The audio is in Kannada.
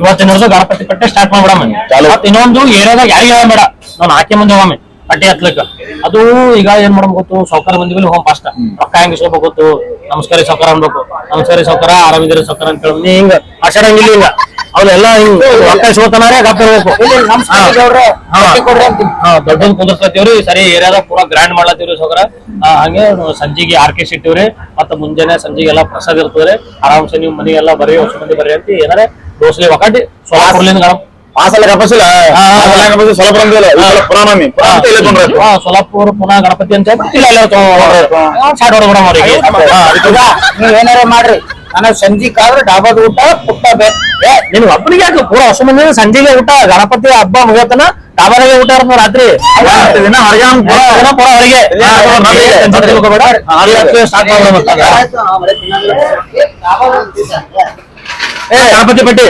ಇವತ್ತಿನ ಗಣಪತಿ ಕಟ್ಟೆ ಸ್ಟಾರ್ಟ್ ಮಾಡ್ಬಿಡಮ್ಮ ಇನ್ನೊಂದು ಏರಿಯಾದಾಗ ಯಾರಿಗೆ ಹೇಳ ಬೇಡ. ನಾನು ಹಾಕಿ ಮಂದಿ ಹೋಗಮ್ಮಿ ಪಟ್ಟಿ ಹತ್ಲಕ್ಕ. ಅದು ಈಗ ಏನ್ ಮಾಡ್ಬೇಕು ಗೊತ್ತು? ಸೌಕರ್ಯ ಬಂದಿ ಮೇಲೆ ಹೋಗಮ್ ಫಾಸ್ಟ್ ರೊಕ್ಕ ಹೆಂಗ್ ಇಸ್ಕೋಬೇಕು ಗೊತ್ತು? ನಮಸ್ಕಾರ ಸೌಕರ್ಯ ಅನ್ಬೇಕು. ನಮಸ್ಕಾರ ಸೌಕರ್ಯ ಆರಾಮಿದ್ರೆ ಸೌಕರ್ಯ ಅಂತ ಹೇಳಿ ಹಿಂಗ ಆಶಾರಂಗಿಲ್ಲ ಹಿಂಗ. ಅವ್ರೆಲ್ಲ ಹಿಂಗ್ ರೊಕ್ಕ ಇಸ್ಕೋತಾನೆ ಗಪ್ಪ ಇರ್ಬೇಕು ದೊಡ್ಡದ್ ಕುಂದರ್ಸ್ಲತ್ತೀವ್ರಿ. ಸರಿ ಏರಿಯಾದಾಗ ಪೂರಾ ಗ್ರ್ಯಾಂಡ್ ಮಾಡ್ಲತ್ತೀವ್ರಿ ಸೋಗ್ರ ಹಂಗೆ ಸಂಜಿಗೆ ಆರ್ಕೆಸ್ ಇಟ್ಟಿವ್ರಿ. ಮತ್ತ ಮುಂಜಾನೆ ಸಂಜಿಗೆ ಎಲ್ಲ ಪ್ರಸಾದ ಇರ್ತದ್ರಿ. ಆರಾಮ್ಸೆ ನೀವು ಮನೆಗೆಲ್ಲ ಬರ್ರಿ ಹೊಸ ಮಂದಿ ಬರ್ರಿ ಅಂತ. ಏನಾರೆ ದೋಸ್ಲಿ ಒಕಾಟಿ ಸೋಲಾಪುರ್ಲಿಂದ ಗಣಪ ಆ ಎಲ್ಲಾ ಕಪಸಿಲ್ಲ ಹಾ, ಹಾ. ಸಲ ಕಪಸಿ ಸ್ವಲ್ಪ ಬಂದಿಲ್ಲ ಸಲ ಪುರಾಣಮಿ ಪುರಾಣ ಸೋಲಾಪುರ ಪುನಃ ಗಣಪತಿ ಅಂತ ಇಲ್ಲ ಹೊಡ್ಬಿಡಮ್ ಅವ್ರಿಗೆ. ಮಾಡ್ರಿ. ನನಗ್ ಸಂಜೆ ಕಾದ್ರೆ ಡಾಬಾದ ಊಟ ಪುಟ್ಟ ಬೇಕು ಏ, ನಿನ್ ಒಬ್ಬನಿಗೆ ಯಾಕೆ ಪೂರ ಹೊಸ ಮಂದಿ ಸಂಜೆಗೆ ಊಟ ಗಣಪತಿ ಹಬ್ಬ ಮುಗಿಯತನ ಡಾಬಾದಾಗೆ ಊಟ ಇರ್ತದ ರಾತ್ರಿ ಹತ್ತು ದಿನ ಹೊರಗೆ ಅವ್ನ್ ಪೂರ ಪುರ- ದಿನ ಪೂರ ಹೊರಗೆ ಹಾ, ನಮಗೆ ಟೆನ್ಷನ್ ತಿಳ್ಕೊಬೇಡ. ನಾಲ್ಕು ಸ್ಟಾರ್ಟ್ ಮಾಡೋಣ ಮತ್ತೆ. ಏ ಗಣಪತಿ ಪಟ್ಟಿ